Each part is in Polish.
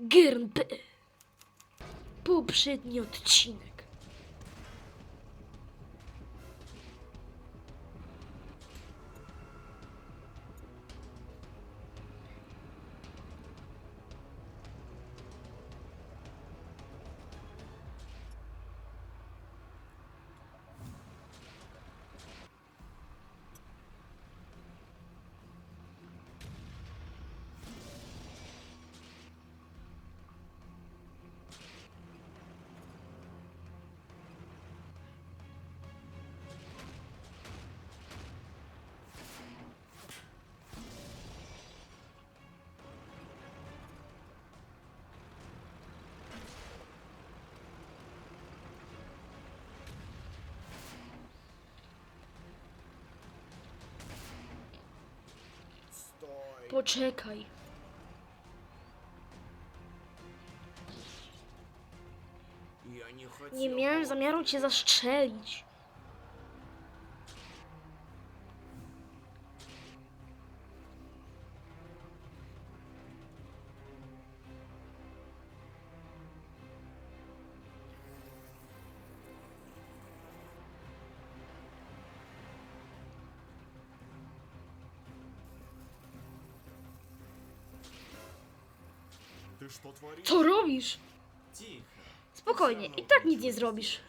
GRNP. Poprzedni odcinek. Poczekaj. Nie miałem zamiaru cię zastrzelić. Co robisz? Spokojnie, i tak nic nie zrobisz.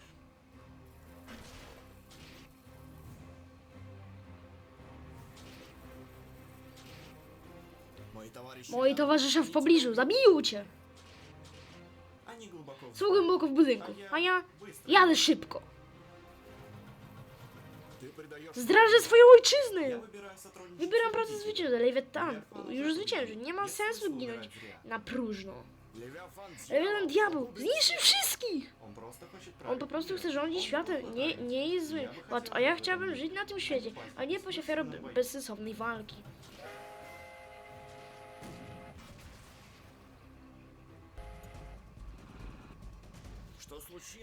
Moi towarzysze w pobliżu zabiją cię. Są głęboko w budynku, a ja jadę szybko. Zdradzę swoją ojczyznę! Wybieram pracę zwycięża, tam. Już zwyciężył. Nie ma sensu ginąć na próżno. Lewiatan diabeł! Zniszczy wszystkich! On po prostu chce rządzić światem. Nie, nie jest zły. Patrz, a ja chciałbym żyć na tym świecie, a nie po ofiarą bezsensownej walki.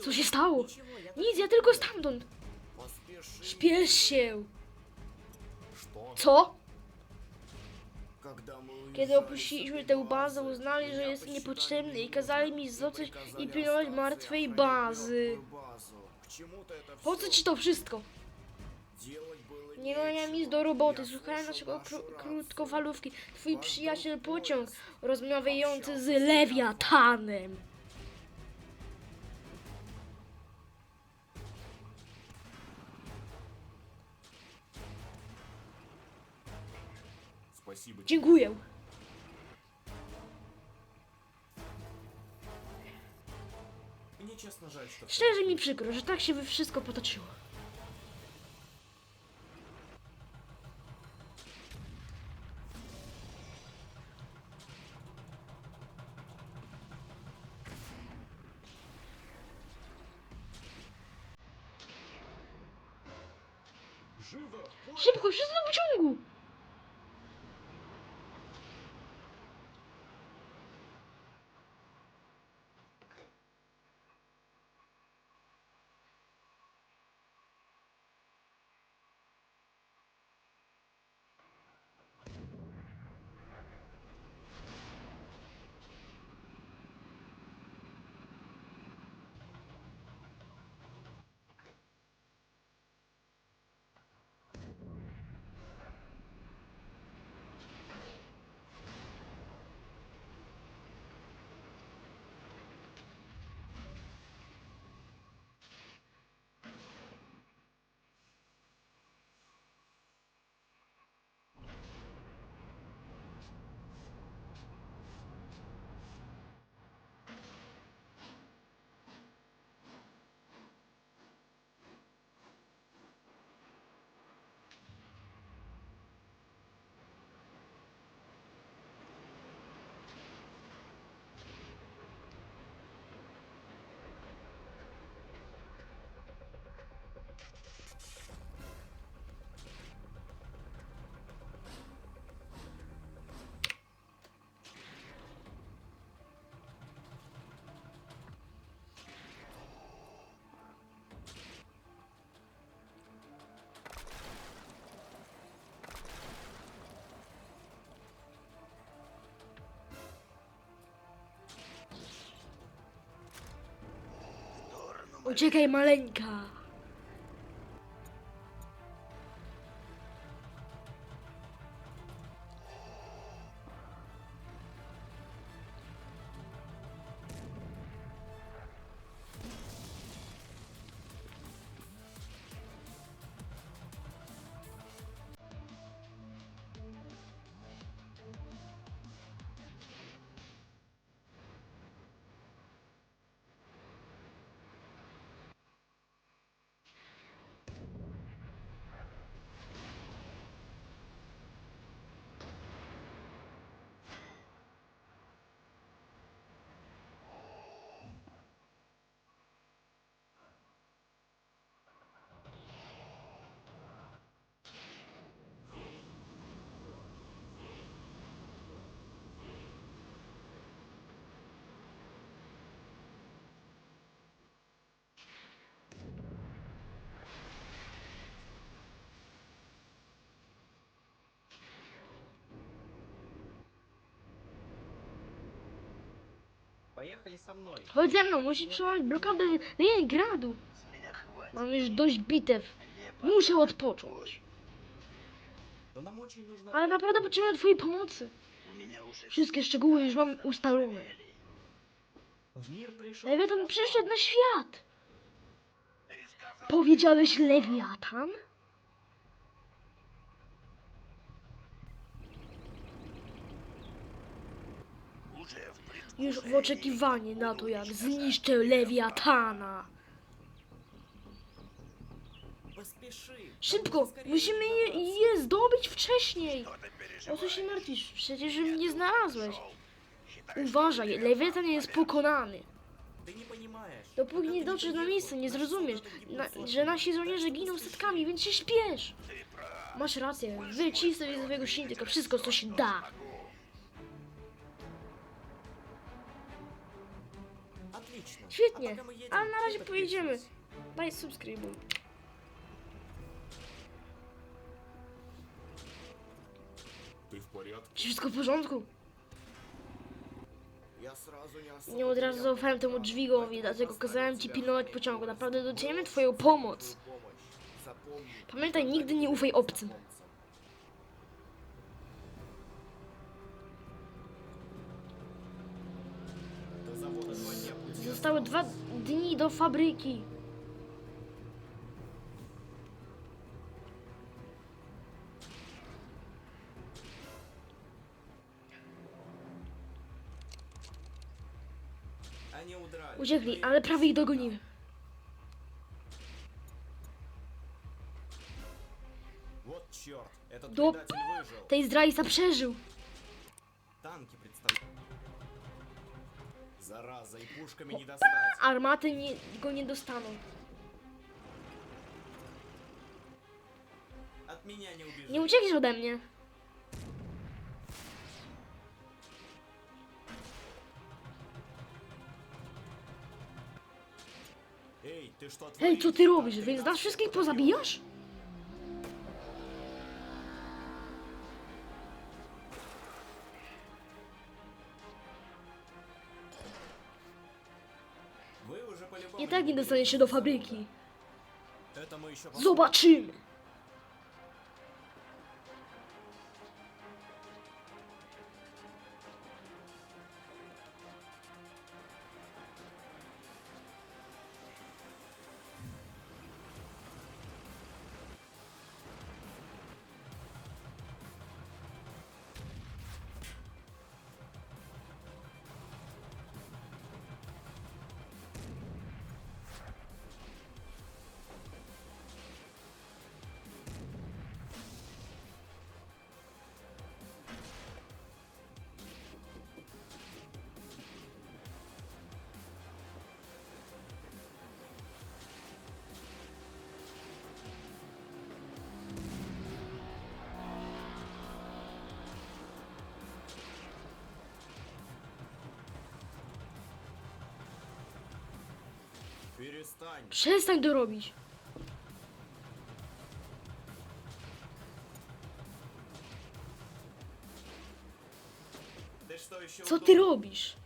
Co się stało? Nic, ja tylko stamtąd. Śpiesz się. Co? Kiedy opuściliśmy tę bazę, uznali, że jest niepotrzebny i kazali mi zostać i pilnować martwej bazy. Po co ci to wszystko? Nie miałem nic do roboty, słuchałem naszego krótkowalówki. Twój przyjaciel pociąg, rozmawiający z lewiatanem. Спасибо тебе. Dziękuję. Мне честно жаль, что... всё Szczerze mi przykro, że tak się wy- wszystko potoczyło. Uciekaj, maleńka. Поехали со mной. Chodź ze mną, musisz przełamać blokadę Leningradu. Mam już dość bitew. Muszę odpocząć. Но нам очень нужно... Ale naprawdę potrzebuję twojej pomocy. Wszystkie szczegóły już mam ustalone. В мир пришел... Lewiatan przyszedł na świat. Powiedziałeś Lewiatan? już w oczekiwaniu na to, jak zniszczę Lewiatana. Szybko! Musimy je, je zdobyć wcześniej! O co się martwisz? Przecież mnie znalazłeś. Uważaj, Lewiatan jest pokonany. Dopóki nie dotrzesz na miejsce, nie zrozumiesz, na, że nasi żołnierze giną setkami, więc się śpiesz. Masz rację, wycisnę ze swojego silnika wszystko, co się da. Świetnie, ale na razie pojedziemy. Daj subskrybuj. Czy wszystko w porządku? Nie od razu zaufałem temu dźwigowi, dlatego kazałem ci pilnować pociągu. Naprawdę doceniamy twoją pomoc. Pamiętaj, nigdy nie ufaj obcym. Zostały dwa dni do fabryki. Они удрали. Uciekli, ale prawie ich dogonimy. Вот черт, этот Доп- предатель выжил. Tej zdrajca przeżył. Танки представляют. Зараза, и пушками не достать. Armaty nie, go nie dostaną. От меня не убежишь. Nie uciekniesz ode mnie. Эй, ты что Hej, творишь? co ty robisz? Więc nas wszystkich pozabijasz? I tak nie dostanie się do fabryki. Zobaczymy! Przestań to robić. Co ty robisz?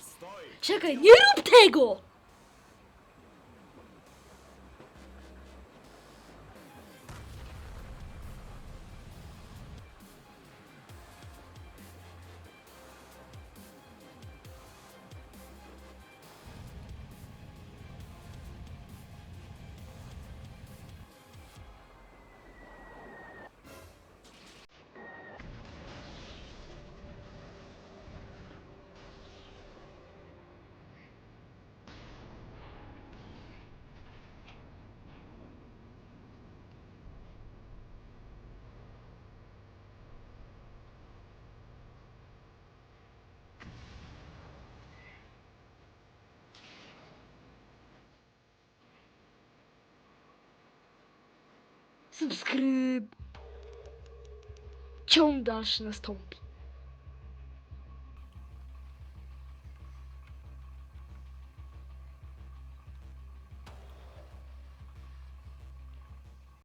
Стой! Czekaj, nie rób tego! Subskryb. Ciąg dalszy nastąpi.